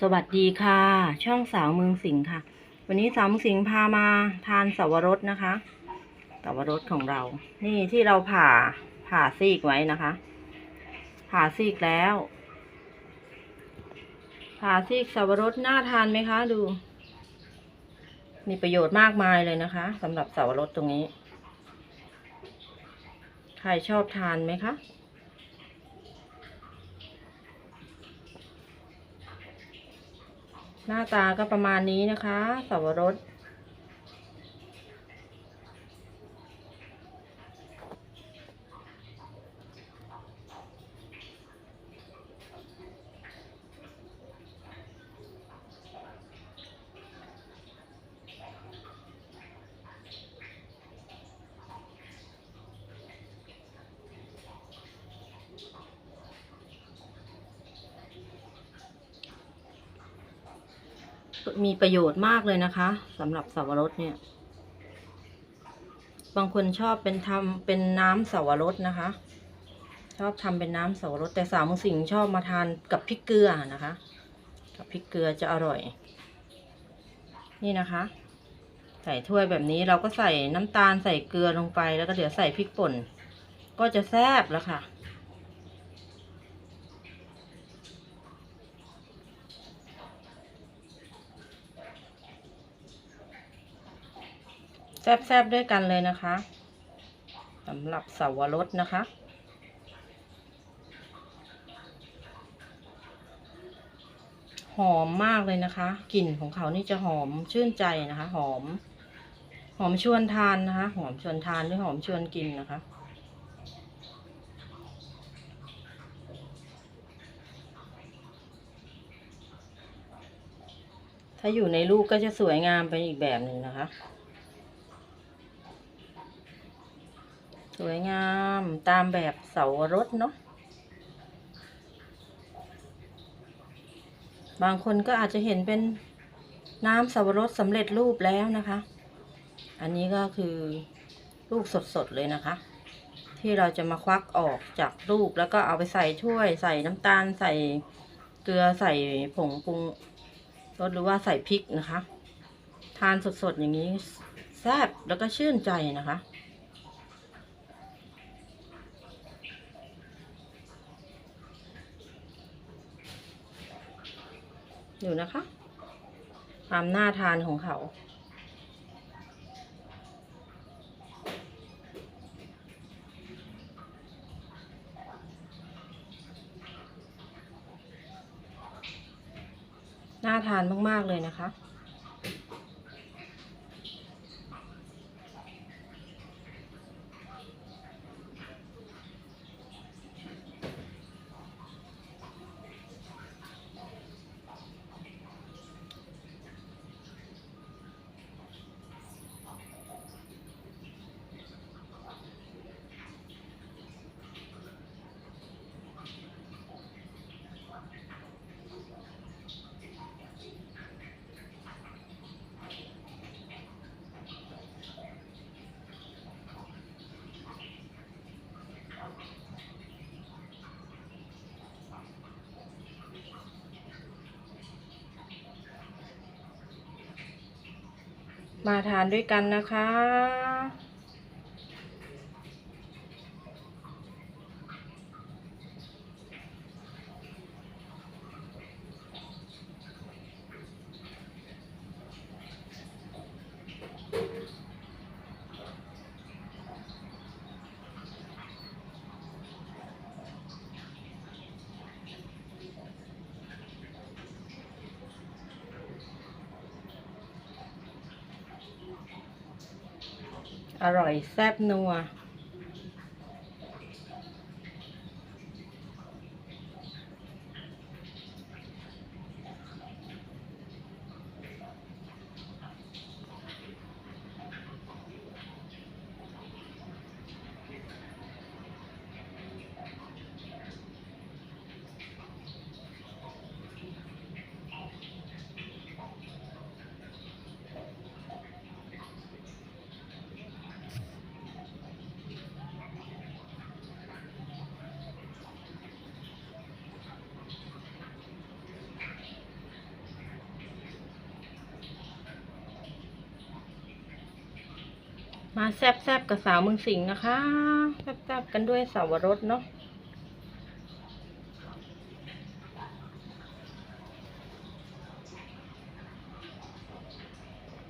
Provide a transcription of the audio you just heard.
สวัสดีค่ะ ช่องสาวเมืองสิงห์ค่ะ วันนี้สาวเมืองสิงห์พามาทานสวรสนะคะ สวรสของเรา นี่ที่เราผ่าผ่าซีกไว้นะคะ ผ่าซีกแล้ว ผ่าซีกสวรสน่าทานไหมคะ ดู มีประโยชน์มากมายเลยนะคะสำหรับสวรสตรงนี้ ใครชอบทานไหมคะ หน้าตาก็ประมาณนี้นะคะสวรส มีประโยชน์มากเลยนะคะสำหรับสวรสเนี่ย บางคนชอบเป็นทำเป็นน้ำสวรสนะคะ ชอบทำเป็นน้ำสวรสแต่สาวมุสิงชอบมาทานกับพริกเกลือนะคะ กับพริกเกลือจะอร่อย นี่นะคะ ใส่ถ้วยแบบนี้เราก็ใส่น้ำตาลใส่เกลือลงไปแล้วก็เดี๋ยวใส่พริกป่น ก็จะแซ่บแล้วค่ะ แซบๆด้วยกันเลยนะคะสำหรับสาวรสนะคะ หอมมากเลยนะคะกลิ่นของเขานี่จะหอมชื่นใจนะคะ หอม หอมชวนทานนะคะ หอมชวนทานหรือหอมชวนกินนะคะถ้าอยู่ในลูกก็จะสวยงามไปอีกแบบหนึ่งนะคะ สวยงามตามแบบเสารสเนาะบางคนก็อาจจะเห็นเป็นน้ำสับปะรดสำเร็จรูปแล้วนะคะ อันนี้ก็คือลูกสดๆเลยนะคะ ที่เราจะมาควักออกจากลูกแล้วก็เอาไปใส่ถ้วย ใส่น้ำตาล ใส่เกลือใส่ผงปรุงรสหรือว่าใส่พริกนะคะ ทานสดๆอย่างนี้แซ่บแล้วก็ชื่นใจนะคะ อยู่นะคะ ความน่าทานของเขาน่าทานมาก ๆ เลยนะคะ มาทานด้วยกันนะคะ อร่อยแซ่บนัว มาแซบๆกับสาวเมืองสิงห์นะคะ แซบๆกันด้วยสาวรสเนาะ